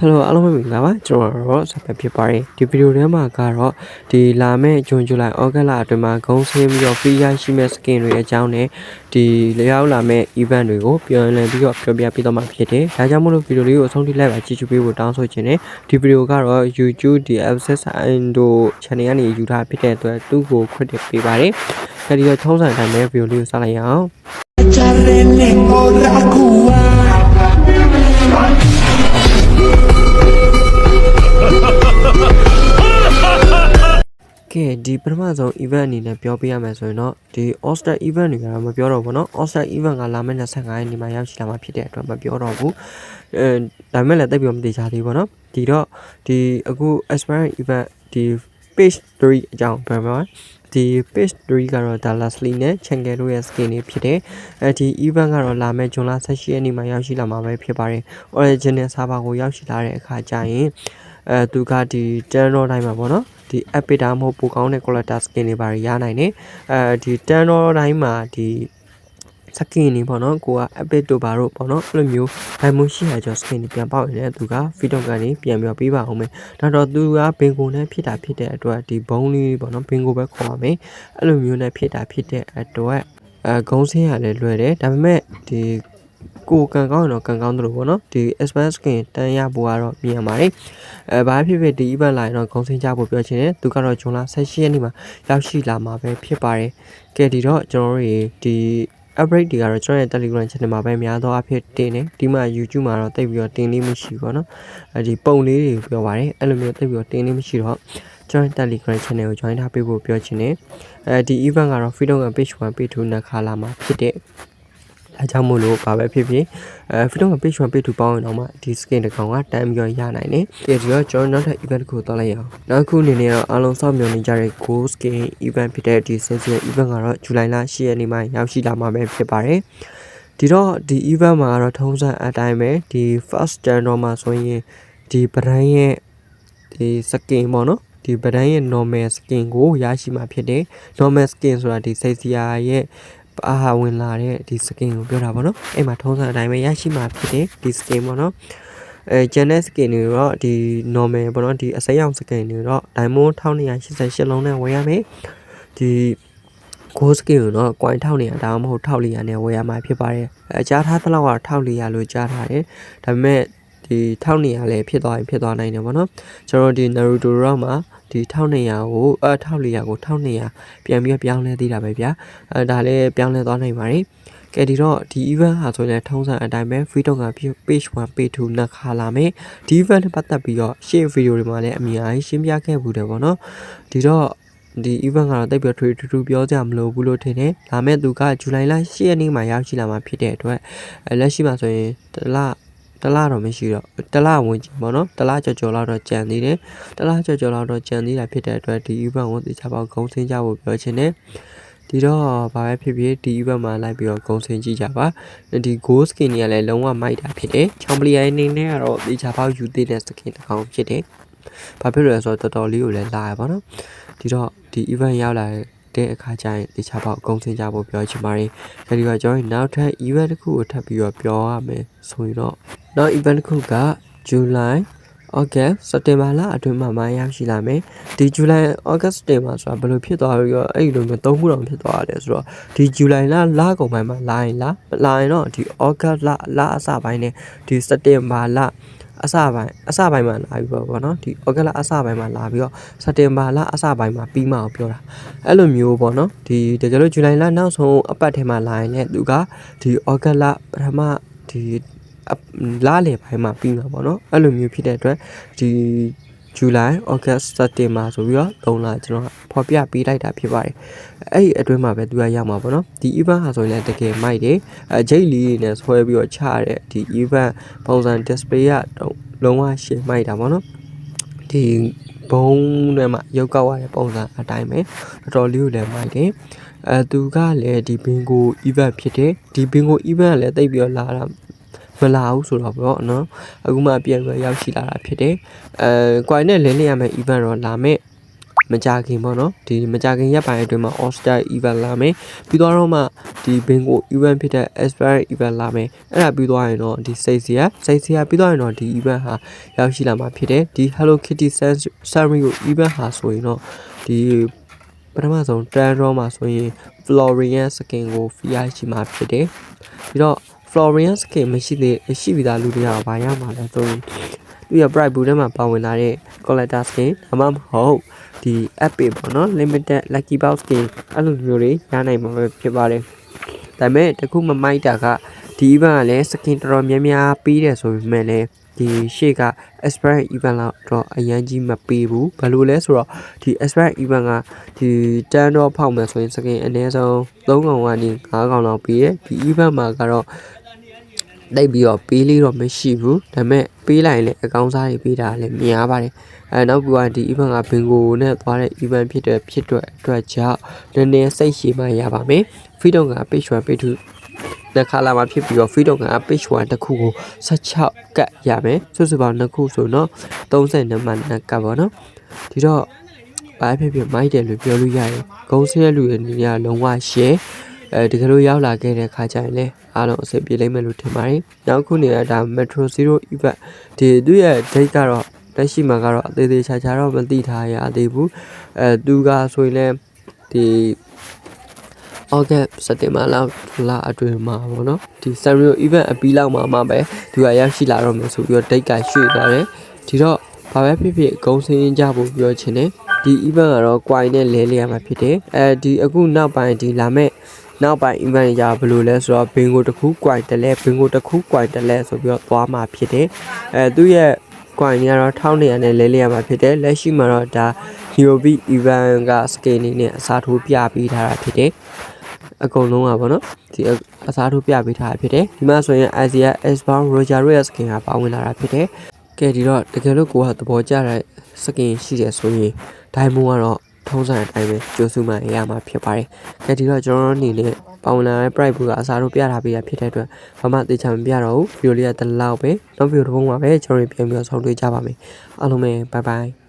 Hello အားလုံးပဲမင်္ဂလာပါကျွန်တော်တော့ဆက်ပဲဖြစ်ပါတယ်ဒီဗီဒီယိုထဲမှာကတော့ဒီလာမယ့်ဂျွန်ဇူလိုင်ဩဂတ်လအတွင်းမှာဂုံးဆင်းပြီးတော့ free ရရှိမဲ့ skin တွေအကြောင်းနဲ့ဒီလျောက်လာမယ့် event တွေကိုပြောင်းလဲပြီးတော့ပြောပြပေးတော့မှာဖြစ်တယ်ဒါကြောင့်မို့လို့ဗီဒီယိုလေးကိုအဆုံးထိလိုက်ပါကြည့်ရှုပေးဖို့တောင်းဆိုချင်တယ်ဒီဗီဒီယိုကတော့ YouTube ဒီ access indo channel ကနေယူထားဖြစ်တဲ့အတွက်သူ့ကို credit ပေးပါတယ်အဲဒီတော့ချုံးစံတိုင်းပဲဗီဒီယိုလေးကိုစလိုက်ရအောင် ဒီပထမဆုံး event အနေနဲ့ပြောပြရမယ်ဆိုရင်တော့ဒီ All Star event တွေကတော့မပြောတော့ဘူးเนาะ All Star event ကလာမယ့်25ရက်နေ့မှာရောက်ရှိလာမှာဖြစ်တဲ့အတွက်မပြောတော့ဘူးအဲဒါပေမဲ့လည်းတိတ်ပြီးမသိချသေးဘူးเนาะဒီတော့ဒီအခု Aspirant event ဒီ page 3အကြောင်းပြောပါဒီ page 3ကတော့ Dallas Lee နဲ့ Changel တို့ရဲ့ skin တွေဖြစ်တယ်အဲဒီ event ကတော့လာမယ့်ဇွန်လ18ရက်နေ့မှာရောက်ရှိလာမှာပဲဖြစ်ပါတယ် original server ကိုရောက်ရှိလာတဲ့အခါကျရင်အဲသူကဒီ channel တိုင်းမှာပေါ့နော် ဒီ epic ဒါမှမဟုတ်ပိုကောင်းတဲ့ collector skin တွေပါရနိုင်တယ်အဲဒီ channel တိုင်းမှာဒီစကင်နေပေါ့နော်ကိုက epic တို့ပါတော့ပေါ့နော်အဲ့လိုမျိုး diamond ရှိရကျော် skin တွေပြန်ပေါက်ရင်လည်းသူက freedom ကနေပြန်ပြီးပေးပါအောင်မယ်ဒါတော့သူကဘင်ကိုနဲ့ဖြစ်တာဖြစ်တဲ့အတွက်ဒီဘုံလေးပေါ့နော်ဘင်ကိုပဲခေါ်ပါမယ်အဲ့လိုမျိုးနဲ့ဖြစ်တာဖြစ်တဲ့အတွက်အဲဂုံးစင်းရလည်းလွယ်တယ်ဒါပေမဲ့ဒီ ကိုကန်ကောင်းရင်တော့ကန်ကောင်းတယ်လို့ပေါ့နော်ဒီ express skin တန်းရဖို့ကတော့မြင်ရပါတယ်အဲဘာဖြစ်ဖြစ်ဒီ event လာရင်တော့ဂုံးစင်းကြဖို့ပြောချင်တယ်သူကတော့ဂျွန်လ16ရက်နေ့မှာရောက်ရှိလာမှာပဲဖြစ်ပါတယ်ကဲဒီတော့ကျွန်တော်တို့တွေဒီ upgrade တွေကတော့ကျွန်တော်ရဲ့ Telegram channel မှာပဲများသောအားဖြင့်တင်တယ်ဒီမှာ YouTube မှာတော့တိတ်ပြီးတော့တင်လေးမရှိဘူးပေါ့နော်အဲဒီပုံလေးတွေပြောပါတယ်အဲ့လိုမျိုးတိတ်ပြီးတော့တင်လေးမရှိတော့ကျွန်တော် Telegram channel ကို join ထားပေးဖို့ပြောချင်တယ်အဲဒီ event ကတော့ freedom က page 1 page 2နဲ့ခါလာမှာဖြစ်တဲ့ အဲကြောင့်မို့လို့ဘာပဲဖြစ်ဖြစ်အဲ freedom က page 1 page 2ပေါင်းရင်တော့မှဒီ skin တစ်ကောင်ကတန်းပြီးတော့ရနိုင်တယ်။ဒီတော့ကျွန်တော်နောက်ထပ် event တစ်ခုသွားလိုက်ရအောင်။နောက်ခုအနေနဲ့တော့အားလုံးစောင့်မျှော်နေကြတဲ့ Go skin event ဖြစ်တဲ့ဒီ sensitive event ကတော့ဇူလိုင်လ10ရက်နေ့မှာရောက်ရှိလာမှာပဲဖြစ်ပါတယ်။ဒီတော့ဒီ event မှာကတော့ထုံးစံအတိုင်းပဲဒီ first channel မှာဆိုရင်ဒီ brand ရဲ့ဒီ skin ပေါ့နော်ဒီ brand ရဲ့ normal skin ကိုရရှိမှာဖြစ်တယ် normal skin ဆိုတာဒီစိတ်စီယာရဲ့ အာဟာဝင်လာတဲ့ဒီ skin ကိုပြောတာပေါ့နော်အဲ့မှာထုံးစံအတိုင်းပဲရရှိမှာဖြစ်တယ်ဒီ skin ပေါ့နော်အဲကျန်တဲ့ skin တွေတော့ဒီ normal ပေါ့နော်ဒီအစိမ်းရောင် skin တွေတော့ diamond 1288လုံးနဲ့ဝယ်ရမယ်ဒီ go skill ကိုတော့ coin ထောက်နေရဒါမှမဟုတ်ထောက်လီယာနဲ့ဝယ်ရမှာဖြစ်ပါတယ်အကြားထားသလောက်ကထောက်လီယာလို့ကြားထားတယ်ဒါပေမဲ့ ဒီထောက်နေရလည်းဖြစ်သွားရင်ဖြစ်သွားနိုင်တယ်ပေါ့နော်ကျွန်တော်ဒီ Naruto တော့မှာဒီ1200ကိုအ1400ကို1200ပြန်ပြီးပြောင်းလဲသေးတာပဲဗျာအဲဒါလည်းပြောင်းလဲသွားနိုင်ပါတယ်ကဲဒီတော့ဒီ event ဟာဆိုရင်ထုံးစံအတိုင်းပဲ freedom က page 1 page 2နှစ်ခါလာမယ်ဒီ event နဲ့ပတ်သက်ပြီးတော့ရှေ့ video တွေမှာလည်းအများကြီးရှင်းပြခဲ့ဘူးတယ်ပေါ့နော်ဒီတော့ဒီ event ကတော့တိတ်ပြီးထူထူပြောကြမလို့ဘူးလို့ထင်တယ်။ဒါမဲ့သူကဇူလိုင်လ10ရက်နေ့မှာရောက်ရှိလာမှာဖြစ်တဲ့အတွက်အဲလက်ရှိမှာဆိုရင်တလ တလားတော့မရှိတော့တလားဝင်ကြည့်ပေါ့နော်တလားကြော်ကြော်လောက်တော့ကြံသေးတယ်တလားကြော်ကြော်လောက်တော့ကြံသေးတာဖြစ်တဲ့အတွက်ဒီ event ကိုသေချာပေါက်ဂုံဆင်းကြဖို့ပြောချင်တယ်ဒီတော့ဘာပဲဖြစ်ဖြစ်ဒီ event မှာလိုက်ပြီးတော့ဂုံဆင်းကြည့်ကြပါဒီ goal skin တွေကလည်းလုံးဝမိုက်တာဖြစ်တယ်ချောင်းပလီယာအနေနဲ့ကတော့သေချာပေါက်ယူသေးတဲ့ skin တစ်ကောင်ဖြစ်တယ်ဘာဖြစ်လို့လဲဆိုတော့တော်တော်လေးကိုလည်းလာရပါတော့ဒီတော့ဒီ event ရောက်လာတဲ့အခါကျရင်တေချာပေါက်အကုန်ဆင်းကြဖို့ပြောချင်ပါတယ်။အဲဒီကကျွန်တော်နောက်ထပ် event တစ်ခုကိုထပ်ပြီးတော့ပြောရမယ်ဆိုရင်တော့ နောက် event တစ်ခုက July August September လအတွင်းမှာမှရောက်ရှိလာမယ်။ဒီ July August September ဆိုတာဘယ်လိုဖြစ်သွားပြီးတော့အဲ့ဒီလိုမျိုးသုံးခုတောင်ဖြစ်သွားတယ်ဆိုတော့ဒီ July လလကုန်ပိုင်းမှာလာရင်လာလာရင်တော့ဒီ August လလအစပိုင်းနဲ့ဒီ September လအစပိုင်းအစပိုင်းမှာလာပြီးတော့ဗောနော်ဒီဩဂတ်လအစပိုင်းမှာလာပြီးတော့စက်တင်ဘာလအစပိုင်းမှာပြီးမှအောင်ပြောတာအဲ့လိုမျိုးပေါ့နော်ဒီတကယ်လို့ဇူလိုင်လနောက်ဆုံးအပတ်ထဲမှာလာရင်လည်းသူကဒီဩဂတ်လပထမဒီ လာလေပိုင်းမှာပြီးမှာပေါ့နော်အဲ့လိုမျိုးဖြစ်တဲ့အတွက်ဒီဇူလိုင်ဩဂတ်စက်တင်ဘာဆိုပြီးတော့၃လကျွန်တော်ဖော်ပြပေးလိုက်တာဖြစ်ပါတယ်အဲ့ဒီအတွင်းမှာပဲသူကရောက်မှာပေါ့နော်ဒီ event ဟာဆိုရင်လည်းတကယ်မိုက်တယ်အဂျိတ်လီနဲ့ဆွဲပြီးတော့ချတဲ့ဒီ event ပုံစံ display ကလုံးဝရှင်းမိုက်တာပေါ့နော်ဒီဘုံထဲမှာရုပ်ကောက်ရတဲ့ပုံစံအတိုင်းပဲတော်တော်လေးကိုလည်းမိုက်တယ်အဲသူကလည်းဒီ bingo event ဖြစ်တယ်ဒီ bingo event ကလည်းတိတ်ပြီးတော့လာတာ မလာဘူးဆိုတော့ပေါ့နော်အခုမှပြန်ပြီးရောက်ရှိလာတာဖြစ်တယ်အဲ coin နဲ့လင်းနေရမယ့် event တော့လာမယ့်မကြခင်ပေါ့နော်ဒီမကြခင်ရက်ပိုင်းအတွင်းမှာ All Star Event လာမယ်ပြီးတော့တော့မှဒီ Bingo Event ဖြစ်တဲ့ Aspire Event လာမယ်အဲ့ဒါပြီးသွားရင်တော့ဒီစိတ်စီရစိတ်စီရပြီးသွားရင်တော့ဒီ event ဟာရောက်ရှိလာမှာဖြစ်တယ်ဒီ Hello Kitty Summary ကို event ဟာဆိုရင်တော့ဒီပထမဆုံး Trend Raw မှာဆိုရင် Florian skin ကို free ရရှိမှာဖြစ်တယ်ပြီးတော့ Florian skin မရှိသေးရှိပြီးသားလူတွေကတော့ဘာရမှာလဲဆိုရင်သူရ Bright Blue ထဲမှာပါဝင်လာတဲ့ collector skin ဒါမှမဟုတ်ဒီ app ပေပေါ့နော် limited lucky box skin အဲ့လိုမျိုးတွေရနိုင်မှာပဲဖြစ်ပါတယ်ဒါပေမဲ့တခုမမိုက်တာကဒီ event ကလည်း skin တော်တော်များများပေးတယ်ဆိုပေမဲ့လည်းဒီရှေ့က express event လောက်တော့အရန်ကြီးမပေးဘူးဘာလို့လဲဆိုတော့ဒီ express event ကဒီတန်းတော့ဖောက်မယ်ဆိုရင် skin အနည်းဆုံး3កောင်ကနေ5កောင်လောက်ပေးတယ်ဒီ event မှာကတော့ တိတ်ပြီးတော့ပေးလေးတော့မရှိဘူးဒါပေမဲ့ပေးလိုက်ရင်လည်းအကောင်းစားတွေပေးတာလည်းများပါတယ်အဲနောက်ပြီးတော့ဒီ event က bingo နဲ့သွားတဲ့ event ဖြစ်တဲ့ဖြစ်တဲ့အတွက်ကြောင့်နည်းနည်းစိတ်ရှည်မှရပါမယ် freedom က page 1 page 2တစ်ခါလာမှာဖြစ်ပြီးတော့ freedom က page 1တစ်ခုကို16ကတ်ရမယ်စုစုပေါင်းနှစ်ခုဆိုတော့32မှတ်နှစ်ကတ်ပါတော့ဒီတော့ဘာဖြစ်ဖြစ်မိုက်တယ်လို့ပြောလို့ရတယ်ဂုံးစင်းရဲ့လူတွေအနေနဲ့ကလုံးဝ share အဲတကယ်လို့ရောက်လာခဲ့တဲ့ခါကျရင်လည်းအားလုံးအဆင်ပြေလိမ့်မယ်လို့ထင်ပါတယ်နောက်ခုနေရဒါ Metro Zero event ဒီသူ့ရဲ့ date ကတော့လက်ရှိမှာကတော့အသေးသေးချာချာတော့မသိထားရသေးဘူးအဲသူကဆိုရင်လည်းဒီဩဂတ်စက်တင်ဘာလောက်လာအတွင်းမှာပေါ့နော်ဒီ Sanrio event အပြီးလောက်မှာမှပဲသူကရောက်ရှိလာတော့မယ်ဆိုပြီးတော့ date ကရွှေ့သွားတယ်ဒီတော့ဘာပဲဖြစ်ဖြစ်ဂုံစင်းကြဖို့ပြောချင်တယ်ဒီ event ကတော့ coin နဲ့လဲလဲရမှာဖြစ်တယ်အဲဒီအခုနောက်ပိုင်းဒီလာမဲ့ နောက်ပိုင်း event ကြဘယ်လိုလဲဆိုတော့ bingo တစ်ခု coin တစ်လဲ bingo တစ်ခု coin တစ်လဲဆိုပြီးတော့သွားမှာဖြစ်တယ်အဲသူ့ရဲ့ coin တွေကတော့1200နဲ့လဲလဲရမှာဖြစ်တယ်လက်ရှိမှာတော့ဒါ Hero event က scale နေနဲ့အစားထိုးပြပေးထားတာဖြစ်တယ်အကုန်လုံးอ่ะဗောနော်ဒီအအစားထိုးပြပေးထားတာဖြစ်တယ်ဒီမှာဆိုရင် Asia S-bound Roger Royal skin ကပါဝင်လာတာဖြစ်တယ်ကဲဒီတော့တကယ်လို့ကိုကသဘောကျတဲ့ skin ရှိတယ်ဆိုရင် Diamond ကတော့ ထုံးစံအတိုင်းပဲကျိုးစုမှရမှာဖြစ်ပါတယ်ကဲဒီတော့ကျွန်တော်တို့အနေနဲ့ပါဝင်လာတဲ့ price ဘူးကအစားထိုးပြထားပေးတာဖြစ်တဲ့အတွက်ဘာမှသိချင်မပြတော့ဘူးဗီဒီယိုလေးကတလောက်ပဲနောက်ဗီဒီယိုတစ်ပုံမှာပဲကျွန်တော်တို့ပြန်ပြီးတော့ဆောင်းတွေ့ကြပါမယ်အားလုံးပဲ bye bye